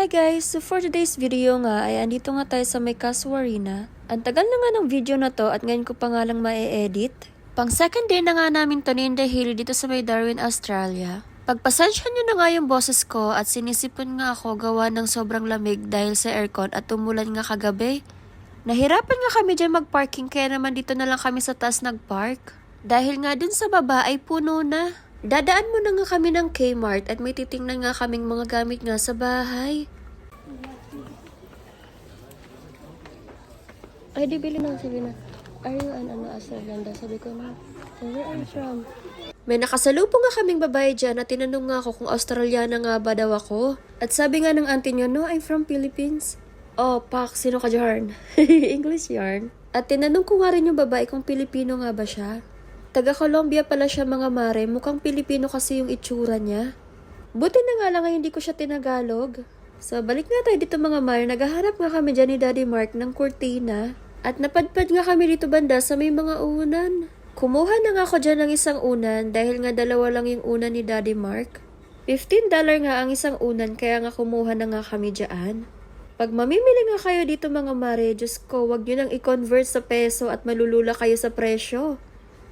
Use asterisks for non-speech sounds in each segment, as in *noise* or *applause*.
Hi guys! So for today's video nga ay andito nga tayo sa may Casuarina. Ang tagal na nga ng video na to at ngayon ko pa nga lang ma-edit. Pang second day na nga namin to ni dito sa may Darwin, Australia. Pagpasensya nyo na nga yung boses ko at sinisipon nga ako gawa ng sobrang lamig dahil sa aircon at tumulan nga kagabi. Nahirapan nga kami dyan mag-parking kaya naman dito na lang kami sa taas nag-park. Dahil nga dun sa baba ay puno na. Dadaan mo na nga kami ng Kmart at may titingnan nga kaming mga gamit nga sa bahay. Ay, di bili na. Sabi na, are you an ano, Australianda? Sabi ko na, "So where are you from? May nakasalubong nga kaming babae dyan at tinanong nga ako kung Australiana nga ba daw ako. At sabi nga ng auntie niya, no, I'm from Philippines. Oh, pak, sino ka dyan? *laughs* English yarn. At tinanong ko nga rin yung babae kung Pilipino nga ba siya. Taga Colombia pala siya mga mare, mukhang Pilipino kasi yung itsura niya. Buti na nga lang hindi ko siya tinagalog. So balik nga tayo dito mga mare, naghahanap nga kami dyan ni Daddy Mark ng kurtina. At napadpad nga kami dito banda sa may mga unan. Kumuha na nga ako dyan ng isang unan dahil nga dalawa lang yung unan ni Daddy Mark. $15 nga ang isang unan kaya nga kumuha na nga kami dyan. Pag mamimili nga kayo dito mga mare, Diyos ko, wag nyo nang i-convert sa peso at malulula kayo sa presyo.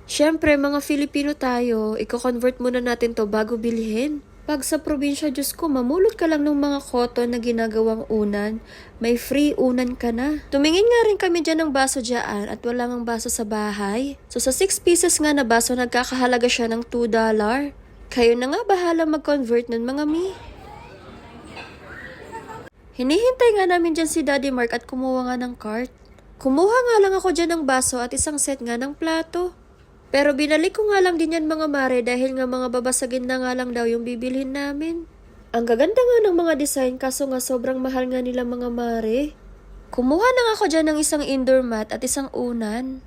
Siyempre, mga Filipino tayo, i-convert muna natin to bago bilhin. Pag sa probinsya, Diyos ko, mamulot ka lang ng mga cotton na ginagawang unan. May free unan ka na. Tumingin nga rin kami dyan ng baso dyan at wala ngang baso sa bahay. So sa 6 pieces nga na baso, nagkakahalaga siya ng $2. Kayo na nga bahala mag-convert nun mga mi. Hinihintay nga namin dyan si Daddy Mark at kumuha nga ng cart. Kumuha nga lang ako dyan ng baso at isang set nga ng plato. Pero binalik ko nga lang din yan mga mare dahil nga mga babasagin na nga lang daw yung bibilhin namin. Ang gaganda nga ng mga design kaso nga sobrang mahal nga nila mga mare. Kumuha na nga ako dyan ng isang indoor mat at isang unan.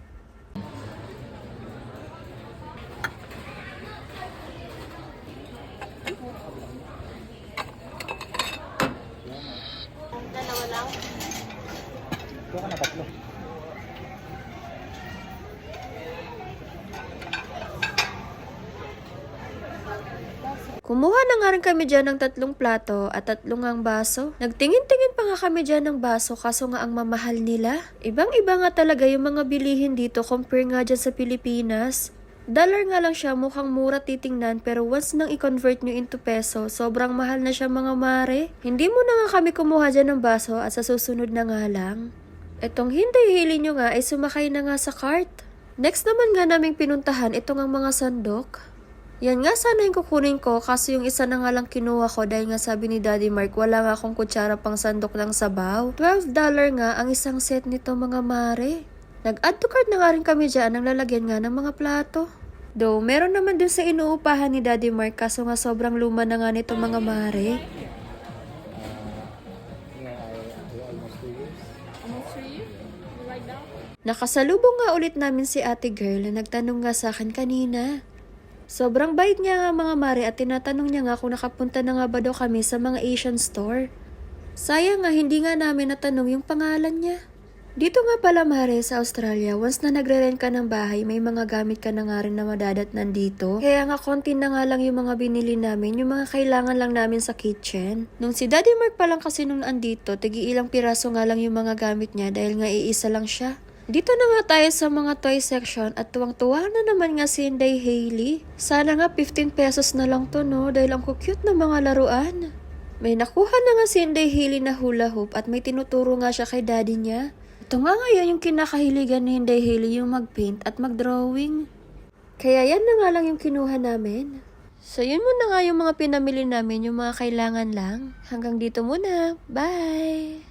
Ito ka na tatlo. Kumuha na nga rin kami dyan ng tatlong plato at tatlong ang baso. Nagtingin-tingin pa nga kami dyan ng baso kaso nga ang mamahal nila. Ibang-iba nga talaga yung mga bilihin dito compare nga dyan sa Pilipinas. Dollar nga lang siya, mukhang mura titingnan pero once nang i-convert nyo into peso, sobrang mahal na siya mga mare. Hindi mo na nga kami kumuha dyan ng baso at sa susunod na nga lang. Etong hindi hili nyo nga ay sumakay na nga sa cart. Next naman nga naming pinuntahan itong ang mga sandok. Yan nga sana yung kukunin ko kaso yung isa na nga lang kinuha ko dahil nga sabi ni Daddy Mark wala nga akong kutsara pang sandok ng sabaw. $12 nga ang isang set nito mga mare. Nag-add to cart na nga rin kami dyan ng lalagyan nga ng mga plato. Though, meron naman dun sa inuupahan ni Daddy Mark kaso nga sobrang luma na nga nito mga mare. Nakasalubong nga ulit namin si ate girl na nagtanong nga sa akin kanina. Sobrang bait niya nga mga mare at tinatanong niya nga kung nakapunta na nga ba daw kami sa mga Asian store. Sayang nga hindi nga namin natanong yung pangalan niya. Dito nga pala mare sa Australia, once na nagre-rent ka ng bahay, may mga gamit ka na nga rin na madadat nandito. Kaya nga konti na nga lang yung mga binili namin, yung mga kailangan lang namin sa kitchen. Nung si Daddy Mark pa lang kasi nung andito, tigi ilang piraso nga lang yung mga gamit niya dahil nga iisa lang siya. Dito na nga tayo sa mga toy section at tuwang-tuwa na naman nga si Inday Hailey. Sana nga 15 pesos na lang to no dahil ang cute na mga laruan. May nakuha na nga si Inday Hailey na hula hoop at may tinuturo nga siya kay daddy niya. Ito nga ngayon yung kinakahiligan ni Inday Hailey yung mag-paint at mag-drawing. Kaya yan na nga lang yung kinuha namin. So yun muna nga yung mga pinamili namin, yung mga kailangan lang. Hanggang dito muna. Bye!